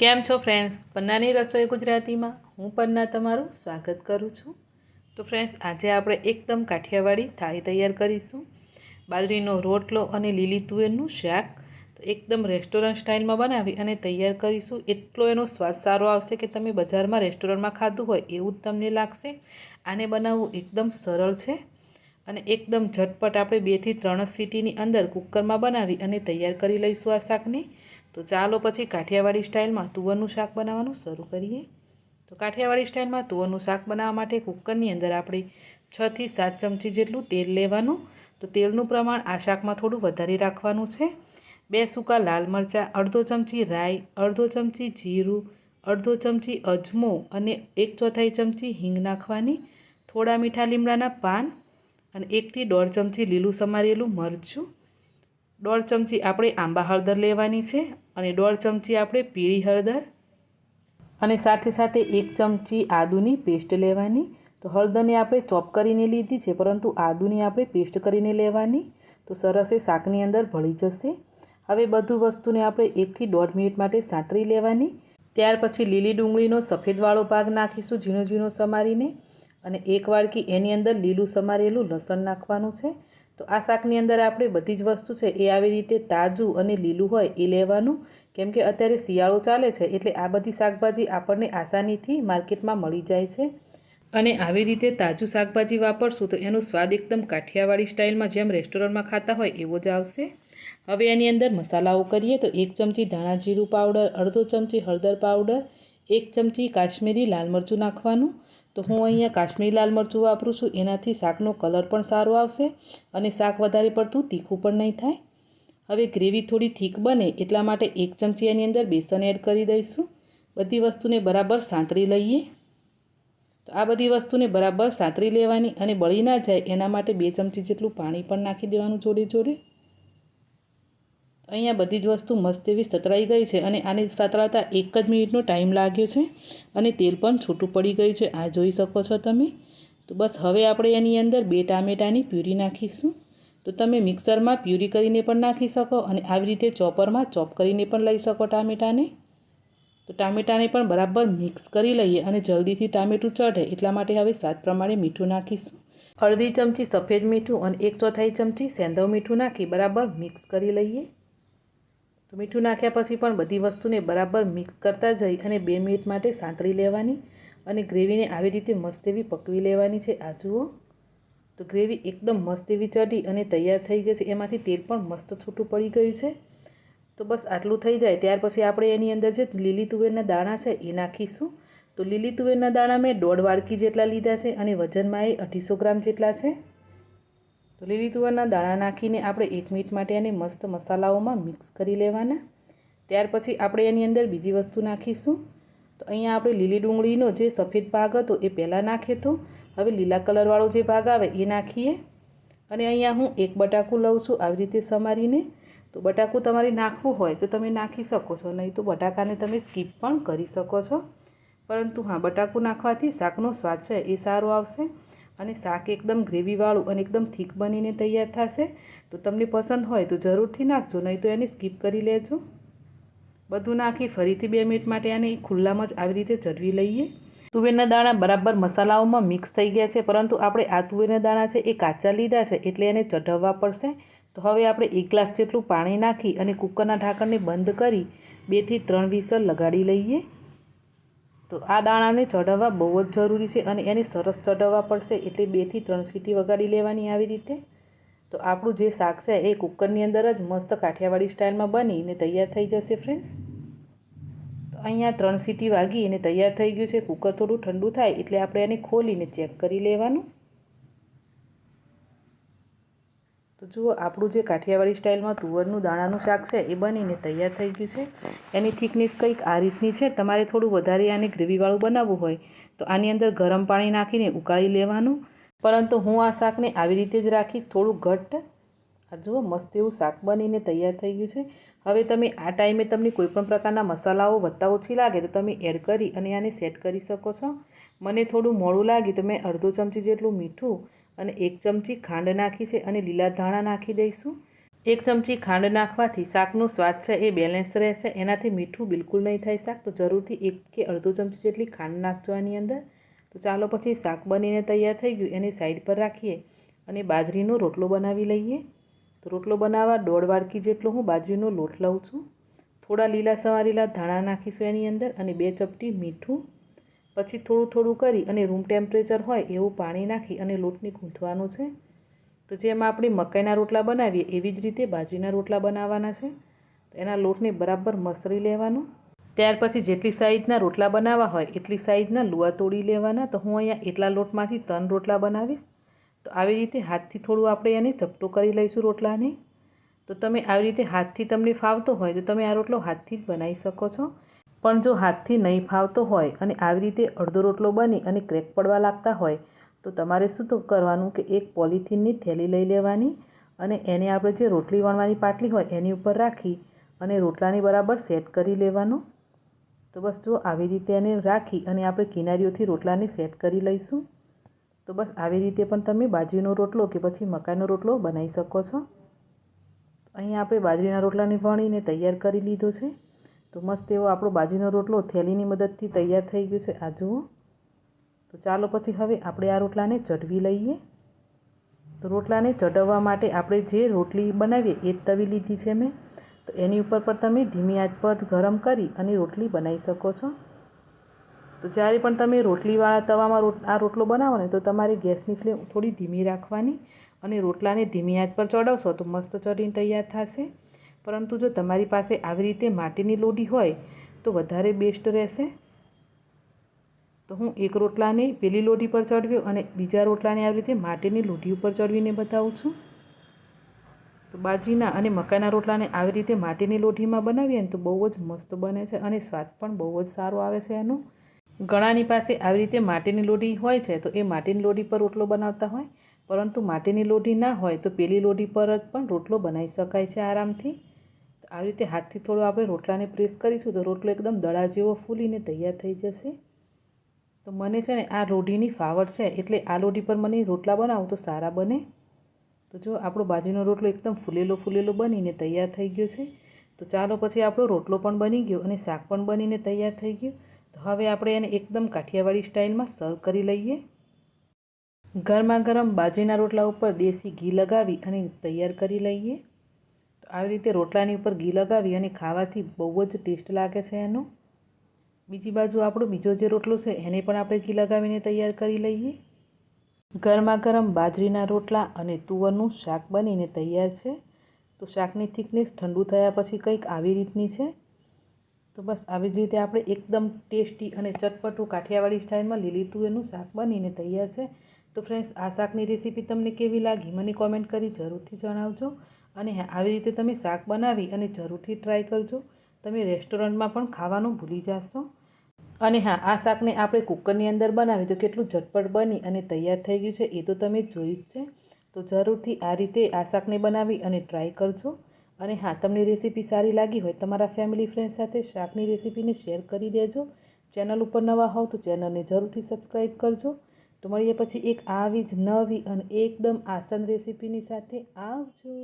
કેમ છો ફ્રેન્ડ્સ પન્નાની રસોઈ ગુજરાતીમાં. હું પન્ના તમારું સ્વાગત કરું છું. તો ફ્રેન્ડ્સ આજે આપણે એકદમ કાઠિયાવાડી થાળી તૈયાર કરીશું. બાજરીનો રોટલો અને લીલી તુવેરનું શાક તો એકદમ રેસ્ટોરન્ટ સ્ટાઇલમાં બનાવી અને તૈયાર કરીશું. એટલો એનો સ્વાદ સારો આવશે કે તમે બજારમાં રેસ્ટોરન્ટમાં ખાધું હોય એવું જ તમને લાગશે. આને બનાવવું એકદમ સરળ છે અને એકદમ ઝટપટ આપણે બેથી ત્રણ સીટીની અંદર કુકરમાં બનાવી અને તૈયાર કરી લઈશું આ શાકને. તો ચાલો પછી કાઠિયાવાડી સ્ટાઇલમાં તુવરનું શાક બનાવવાનું શરૂ કરીએ. તો કાઠિયાવાડી સ્ટાઇલમાં તુવરનું શાક બનાવવા માટે કુકરની અંદર આપણે છથી સાત ચમચી જેટલું તેલ લેવાનું. તો તેલનું પ્રમાણ આ શાકમાં થોડું વધારે રાખવાનું છે. બે સૂકા લાલ મરચાં, અડધો ચમચી રાઈ, અડધો ચમચી જીરું, અડધો ચમચી અજમો અને એક ચોથાઈ ચમચી હિંગ નાખવાની. થોડા મીઠા લીમડાના પાન અને એકથી દોઢ ચમચી લીલું સમારેલું મરચું. દોઢ ચમચી આપણે આંબા હળદર લેવાની છે અને દોઢ ચમચી આપણે પીળી હળદર અને સાથે સાથે એક ચમચી આદુની પેસ્ટ લેવાની. તો હળદરને આપણે ચોપ કરીને લીધી છે, પરંતુ આદુની આપણે પેસ્ટ કરીને લેવાની. તો સરસ એ શાકની અંદર ભળી જશે. હવે બધું વસ્તુને આપણે એકથી દોઢ મિનિટ માટે સાંતરી લેવાની. ત્યાર પછી લીલી ડુંગળીનો સફેદવાળો ભાગ નાખીશું ઝીણો ઝીણો સમારીને અને એક વાડકી એની અંદર લીલું સમારેલું લસણ નાખવાનું છે. તો આ શાકની અંદર આપણે બધી જ વસ્તુ છે એ આવી રીતે તાજું અને લીલું હોય એ લેવાનું. કેમ કે અત્યારે શિયાળો ચાલે છે એટલે આ બધી શાકભાજી આપણને આસાનીથી માર્કેટમાં મળી જાય છે. અને આવી રીતે તાજું શાકભાજી વાપરશું તો એનો સ્વાદ એકદમ કાઠિયાવાડી સ્ટાઇલમાં જેમ રેસ્ટોરન્ટમાં ખાતા હોય એવો જ આવશે. હવે એની અંદર મસાલાઓ કરીએ તો એક ચમચી ધાણા જીરું પાવડર, અડધો ચમચી હળદર પાવડર, એક ચમચી કાશ્મીરી લાલ મરચું નાખવાનું તો હું અહીંયા કાશ્મીરી લાલ મરચું વાપરું છું. એનાથી શાકનો કલર પણ સારો આવશે અને શાક વધારે પડતું તીખું પણ નહીં થાય. હવે ગ્રેવી થોડી થીક બને એટલા માટે એક ચમચી એની અંદર બેસન એડ કરી દઈશું. બધી વસ્તુને બરાબર સાંતરી લઈએ. તો આ બધી વસ્તુને બરાબર સાંતરી લેવાની અને બળી ના જાય એના માટે બે ચમચી જેટલું પાણી પણ નાખી દેવાનું જોડે જોડે. અહીંયા બધી જ વસ્તુ મસ્ત એવી સતરાઈ ગઈ છે અને આને સતરાતા એક જ મિનિટનો ટાઈમ લાગ્યો છે અને તેલ પણ છૂટું પડી ગયું છે. આ જોઈ શકો છો તમે. તો બસ હવે આપણે એની અંદર બે ટામેટાની પ્યુરી નાખીશું. તો તમે મિક્સરમાં પ્યુરી કરીને પણ નાખી શકો અને આવી રીતે ચોપરમાં ચોપ કરીને પણ લઈ શકો ટામેટાને. તો ટામેટાને પણ બરાબર મિક્સ કરી લઈએ અને જલ્દીથી ટામેટું ચઢે એટલા માટે હવે સ્વાદ પ્રમાણે મીઠું નાખીશું. અડધી ચમચી સફેદ મીઠું અને એક ચોથાઈ ચમચી સેંધવ મીઠું નાખી બરાબર મિક્સ કરી લઈએ. તો મીઠું નાખ્યા પછી પણ બધી વસ્તુને બરાબર મિક્સ કરતા જઈ અને બે મિનિટ માટે સાંતળી લેવાની અને ગ્રેવીને આવી રીતે મસ્ત એવી પકવી લેવાની છે. આ જુઓ. તો ગ્રેવી એકદમ મસ્ત એવી ચડી અને તૈયાર થઈ ગઈ છે. એમાંથી તેલ પણ મસ્ત છૂટું પડી ગયું છે. તો બસ આટલું થઈ જાય. ત્યાર પછી આપણે એની અંદર જે લીલી તુવેરના દાણા છે એ નાખીશું. તો લીલી તુવેરના દાણા મેં દોઢ વાડકી જેટલા લીધા છે અને વજનમાં એ અઢીસો ગ્રામ જેટલા છે. તો લીલી તુવરના દાણા નાખીને આપણે એક મિનિટ માટે એને મસ્ત મસાલાઓમાં મિક્સ કરી લેવાના. ત્યાર પછી આપણે એની અંદર બીજી વસ્તુ નાખીશું. તો અહીંયા આપણે લીલી ડુંગળીનો જે સફેદ ભાગ હતો એ પહેલાં નાખીએ તો હવે લીલા કલરવાળો જે ભાગ આવે એ નાખીએ. અને અહીંયા હું એક બટાકું લઉં છું આવી રીતે સમારીને. તો બટાકું તમારે નાખવું હોય તો તમે નાખી શકો છો, નહીં તો બટાકાને તમે સ્કીપ પણ કરી શકો છો. પરંતુ હા, બટાકું નાખવાથી શાકનો સ્વાદ છે એ સારો આવશે. અને શાક એકદમ ગ્રેવીવાળું અને એકદમ થીક બનીને તૈયાર થશે. તો તમને પસંદ હોય તો જરૂરથી નાખજો, નહીં તો એને સ્કીપ કરી લેજો. બધું નાખી ફરીથી બે મિનિટ માટે આને ખુલ્લામાં જ આવી રીતે ચડવી લઈએ. તુવેરના દાણા બરાબર મસાલાઓમાં મિક્સ થઈ ગયા છે, પરંતુ આપણે આ તુવેરના દાણા છે એ કાચા લીધા છે એટલે એને ચઢવવા પડશે. તો હવે આપણે એક ગ્લાસ જેટલું પાણી નાખી અને કુકરના ઢાંકણને બંધ કરી બેથી ત્રણ વિસલ લગાડી લઈએ. તો આ દાણાને ચઢવવા બહુ જ જરૂરી છે અને એને સરસ ચઢવવા પડશે એટલે બેથી ત્રણ સીટી વગાડી લેવાની આવી રીતે. તો આપણું જે શાક છે એ કુકરની અંદર જ મસ્ત કાઠિયાવાડી સ્ટાઇલમાં બનીને તૈયાર થઈ જશે ફ્રેન્ડ્સ. તો અહીંયા ત્રણ સીટી વાગી અને તૈયાર થઈ ગયું છે. કુકર થોડું ઠંડુ થાય એટલે આપણે એને ખોલીને ચેક કરી લેવાનું. તો જુઓ, આપણું જે કાઠિયાવાડી સ્ટાઇલમાં તુવરનું દાણાનું શાક છે, એ બનીને તૈયાર થઈ ગયું છે. એની થિકનેસ કંઈક આ રીતની છે. તમારે થોડું વધારે આને ગ્રેવીવાળું બનાવવું હોય, તો આની અંદર ગરમ પાણી નાખીને ઉકાળી લેવાનું. પરંતુ હું આ શાકને આવી રીતે જ રાખી થોડું ઘટ્ટ. આ જુઓ, મસ્ત એવું શાક બનીને તૈયાર થઈ ગયું છે. હવે તમે આ ટાઈમે તમને કોઈપણ પ્રકારના મસાલાઓ વધતા ઓછી લાગે, તો તમે એડ કરી અને આને સેટ કરી શકો છો. મને થોડું મોડું લાગ્યું, તો મેં અડધો ચમચી જેટલું મીઠું અને એક ચમચી ખાંડ નાખી છે અને લીલા ધાણા નાખી દઈશું. એક ચમચી ખાંડ નાખવાથી શાકનો સ્વાદ છે એ બેલેન્સ રહેશે. એનાથી મીઠું બિલકુલ નહીં થાય શાક. તો જરૂરથી એક કે અડધો ચમચી જેટલી ખાંડ નાખજો આની અંદર. તો ચાલો પછી શાક બનીને તૈયાર થઈ ગયું. એને સાઈડ પર રાખીએ અને બાજરીનો રોટલો બનાવી લઈએ. તો રોટલો બનાવવા દોઢ વાડકી જેટલો હું બાજરીનો લોટ લઉં છું. થોડા લીલા સવારેલા ધાણા નાખીશું એની અંદર અને બે ચપટી મીઠું પછી થોડું થોડું કરી અને રૂમ ટેમ્પરેચર હોય એવું પાણી નાખી અને લોટને ગૂંથવાનું છે. તો જેમ આપણે મકાઈના રોટલા બનાવીએ એવી જ રીતે બાજરીના રોટલા બનાવવાના છે. એના લોટને બરાબર મસળી લેવાનું. ત્યાર પછી જેટલી સાઈઝના રોટલા બનાવવા હોય એટલી સાઈઝના લુવા તોડી લેવાના. તો હું અહીંયા એટલા લોટમાંથી ત્રણ રોટલા બનાવીશ. તો આવી રીતે હાથથી થોડું આપણે એને ચપટો કરી લઈશું રોટલાને. તો તમે આવી રીતે હાથથી તમને ફાવતો હોય તો તમે આ રોટલો હાથથી જ બનાવી શકો છો. પણ જો હાથથી નહીં ફાવતો હોય અને આવી રીતે અડધો રોટલો બની અને ક્રેક પડવા લાગતા હોય, તો તમારે શું તો કરવાનું કે એક પોલિથીનની થેલી લઈ લેવાની અને એને આપણે જે રોટલી વણવાની પાટલી હોય એની ઉપર રાખી અને રોટલાની બરાબર સેટ કરી લેવાનું. તો બસ જો આવી રીતે એને રાખી અને આપણે કિનારીઓથી રોટલાને સેટ કરી લઈશું. તો બસ આવી રીતે પણ તમે બાજરીનો રોટલો કે પછી મકાઈનો રોટલો બનાવી શકો છો. અહીં આપણે બાજરીના રોટલાને વણીને તૈયાર કરી લીધો છે. તો મસ્ત એવો આપણો બાજરીનો રોટલો થેલીની મદદથી તૈયાર થઈ ગયો છે. આ જુઓ. તો ચાલો પછી હવે આપણે આ રોટલાને ચઢવી લઈએ. તો રોટલાને ચઢવવા માટે આપણે જે રોટલી બનાવીએ એ તવી લીધી છે મેં. તો એની ઉપર પણ તમે ધીમી આંચ પર ગરમ કરી અને રોટલી બનાવી શકો છો. તો જ્યારે પણ તમે રોટલીવાળા તવામાં આ રોટલો બનાવો ને તો તમારે ગેસની ફ્લેમ થોડી ધીમી રાખવાની અને રોટલાને ધીમી આંચ પર ચડાવશો તો મસ્ત ચડીને તૈયાર થશે. પરંતુ જો તમારી પાસે આવી રીતે માટીની લોઢી હોય, તો વધારે બેસ્ટ રહેશે. તો હું એક રોટલાને પેલી લોઢી પર ચડવ્યો અને બીજા રોટલાને આવી રીતે માટીની લોઢી ઉપર ચડવીને બતાવું છું. તો બાજરીના અને મકાઈના રોટલાને આવી રીતે માટીની લોઢીમાં બનાવીએ ને તો બહુ જ મસ્ત બને છે અને સ્વાદ પણ બહુ જ સારો આવે છે એનો. ઘણાની પાસે આવી રીતે માટીની લોઢી હોય છે તો એ માટીની લોઢી પર રોટલો બનાવતા હોય, પરંતુ માટીની લોઢી ના હોય તો પેલી લોઢી પર જ પણ રોટલો બનાવી શકાય છે આરામથી. આવી રીતે હાથથી થોડો આપણે રોટલાને પ્રેસ કરીશું તો રોટલો એકદમ દડા જેવો ફૂલીને તૈયાર થઈ જશે. તો મને છે ને આ રોઢીની ફાવટ છે એટલે આ રોઢી પર મને રોટલા બનાવું તો સારા બને. તો જો આપણો બાજરીનો રોટલો એકદમ ફૂલેલો ફૂલેલો બનીને તૈયાર થઈ ગયો છે. તો ચાલો પછી આપણો રોટલો પણ બની ગયો અને શાક પણ બનીને તૈયાર થઈ ગયું. તો હવે આપણે એને એકદમ કાઠિયાવાડી સ્ટાઇલમાં સર્વ કરી લઈએ. ગરમા ગરમ બાજરીના રોટલા ઉપર દેશી ઘી લગાવી અને તૈયાર કરી લઈએ. આવી રીતે રોટલાની ઉપર ઘી લગાવી અને ખાવાથી બહુ જ ટેસ્ટ લાગે છે એનો. બીજી બાજુ આપણો બીજો જે રોટલો છે, એને પણ આપણે ઘી લગાવીને તૈયાર કરી લઈએ. ગરમા ગરમ બાજરીના રોટલા અને તુવરનું શાક બનીને તૈયાર છે. તો શાકની થિકનેસ ઠંડુ થયા પછી કંઈક આવી રીતની છે. તો બસ આવી જ રીતે આપણે એકદમ ટેસ્ટી અને ચટપટું કાઠિયાવાડી સ્ટાઇલમાં લીલી તુવેરનું શાક બનીને તૈયાર છે. તો ફ્રેન્ડ્સ, આ શાકની રેસીપી તમને કેવી લાગી? મને કોમેન્ટ કરી જરૂરથી જણાવજો. અને આવી રીતે તમે શાક બનાવી અને જરૂરથી ટ્રાય કરજો. તમે રેસ્ટોરન્ટમાં પણ ખાવાનું ભૂલી જશો. અને હા, આ શાકને આપણે કુકરની અંદર બનાવી તો કેટલું ઝટપટ બની અને તૈયાર થઈ ગયું છે એ તો તમે જોયું જ છે. તો જરૂરથી આ રીતે આ શાકને બનાવી અને ટ્રાય કરજો. અને હા, તમને રેસીપી સારી લાગી હોય તમારા ફેમિલી ફ્રેન્ડ સાથે શાકની રેસીપીને શેર કરી દેજો. ચેનલ ઉપર નવા હોવ તો ચેનલને જરૂરથી સબસ્ક્રાઈબ કરજો. તો મળીએ પછી એક આવી જ નવી અને એકદમ આસન રેસીપીની સાથે આવજો.